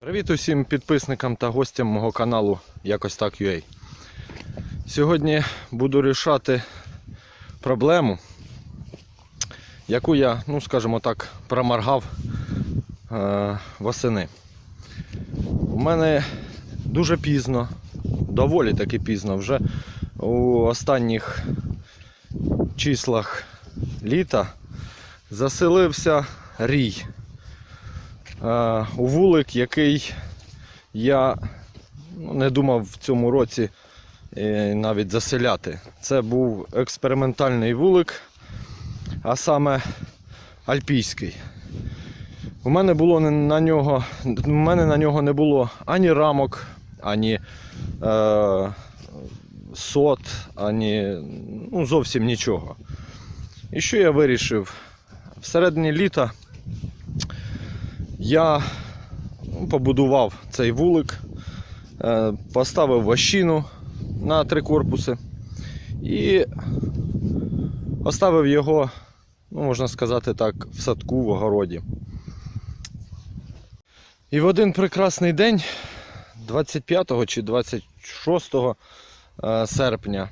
Привіт усім підписникам та гостям мого каналу Якось так UA. Сьогодні буду рішати проблему, яку я, ну скажімо так, проморгав е, восени. У мене дуже пізно, доволі таки пізно, вже у останніх числах літа заселився рій у вулик, який я ну, не думав в цьому році е, навіть заселяти. Це був експериментальний вулик, а саме альпійський. У мене було на нього, у мене на нього не було ані рамок, ані е, сот, ані ну, зовсім нічого. І що я вирішив? Всередині літа я ну, побудував цей вулик, е, поставив вощину на три корпуси і оставив його, ну, можна сказати так, в садку в огороді. І в один прекрасний день, 25 чи 26 е, серпня,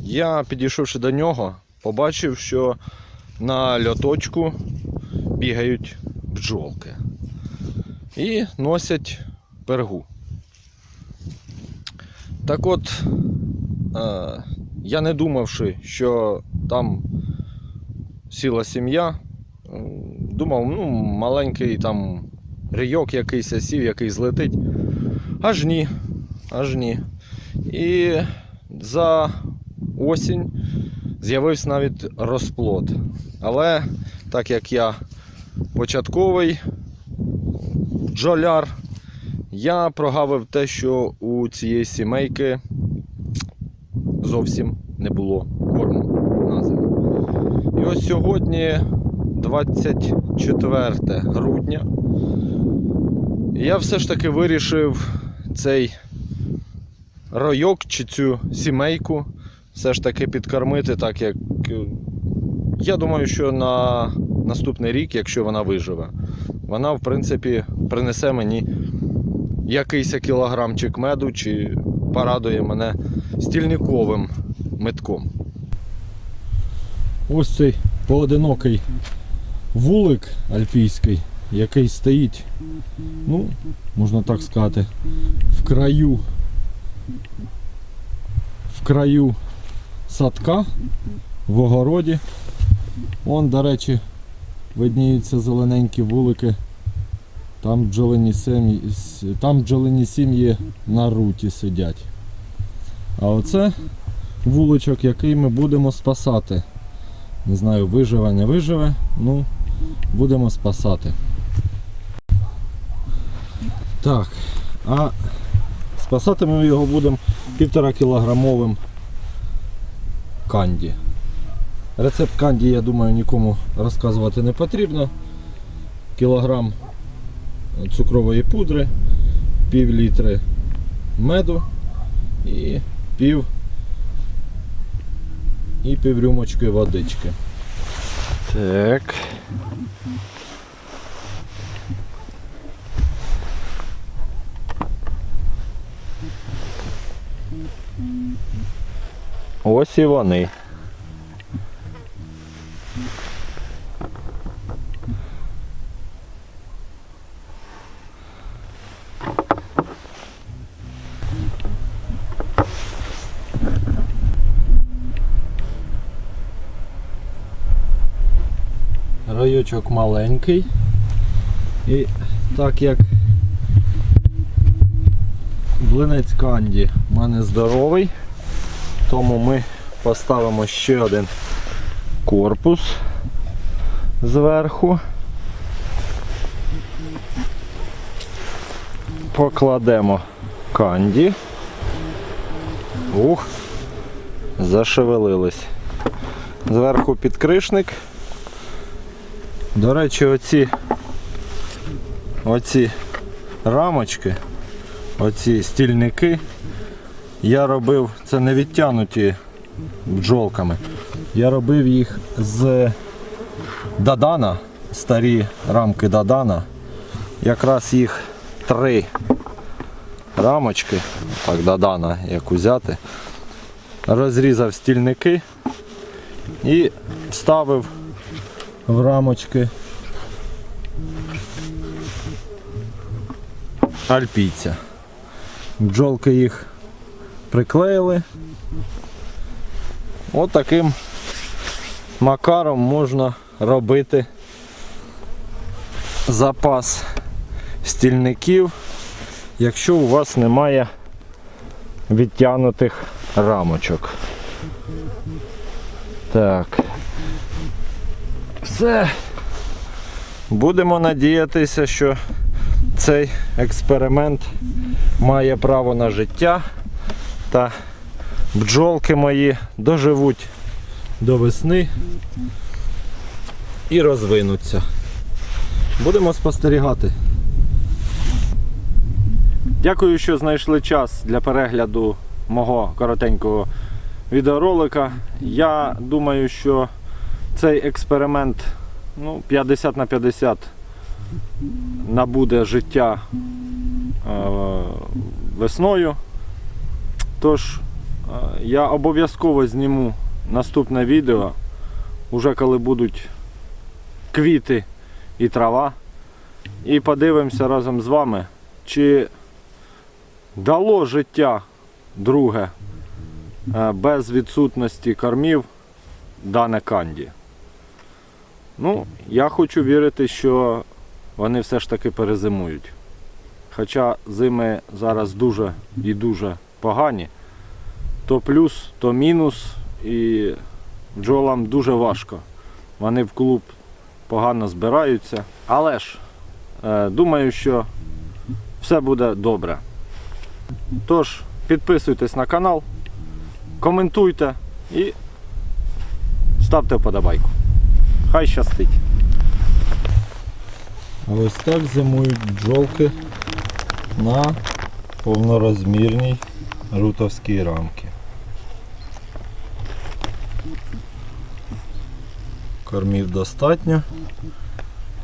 я, підійшовши до нього, побачив, що на льоточку бігають бджолки і носять пергу. Так от, е, я не думавши, що там сіла сім'я, думав, ну, маленький там рийок якийсь сів, який злетить. Аж ні, аж ні. І за осінь з'явився навіть розплод. Але так як я початковий бджоляр, я прогавив те, що у цієї сімейки зовсім не було корму на зиму. І ось сьогодні, 24 грудня, я все ж таки вирішив цей ройок чи цю сімейку все ж таки підкормити, так як е, я думаю, що на наступний рік, якщо вона виживе, вона в принципі принесе мені якийсь кілограмчик меду чи порадує мене стільниковим метком. Ось цей поодинокий вулик альпійський, який стоїть, ну, можна так сказати, в краю в краю садка в огороді. Вон, до речі, видніються зелененькі вулики. Там бджолині сім'ї, там бджолині сім'ї на руті сидять. А оце вуличок, який ми будемо спасати. Не знаю, виживе, не виживе, ну будемо спасати. Так, а спасати ми його будемо півтора кілограмовим канді. Рецепт канді, я думаю, нікому розказувати не потрібно. Кілограм цукрової пудри, пів літри меду і пів і пів рюмочки водички. Так. Ось і вони. Райочок маленький. І так як блинець канді в мене здоровий, тому ми поставимо ще один корпус зверху. Покладемо канді. Ух, зашевелились. Зверху підкришник. До речі, оці, оці рамочки, оці стільники я робив, це не відтянуті бджолками. Я робив їх з Дадана, старі рамки Дадана. Якраз їх три рамочки. Так, додана, як узяти. Розрізав стільники і ставив в рамочки альпійця. Бджолки їх приклеїли. От таким макаром можна робити запас стільників, якщо у вас немає відтягнутих рамочок. Так. Все. Будемо надіятися, що цей експеримент має право на життя та бджолки мої доживуть до весни і розвинуться. Будемо спостерігати. Дякую, що знайшли час для перегляду мого коротенького відеоролика. Я думаю, що цей експеримент ну, 50 на 50 набуде життя е, весною. Тож е, я обов'язково зніму наступне відео, уже коли будуть квіти і трава. І подивимося разом з вами, чи дало життя друге е, без відсутності кормів дане канді. Ну, я хочу вірити, що вони все ж таки перезимують. Хоча зими зараз дуже і дуже погані, то плюс, то мінус, і бджолам дуже важко. Вони в клуб погано збираються. Але ж е, думаю, що все буде добре. Тож, підписуйтесь на канал, коментуйте і ставте вподобайку. Хай щастить. Ось так зимують бджолки на повнорозмірній рутовській рамці. Кормів достатньо,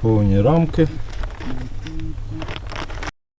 повні рамки.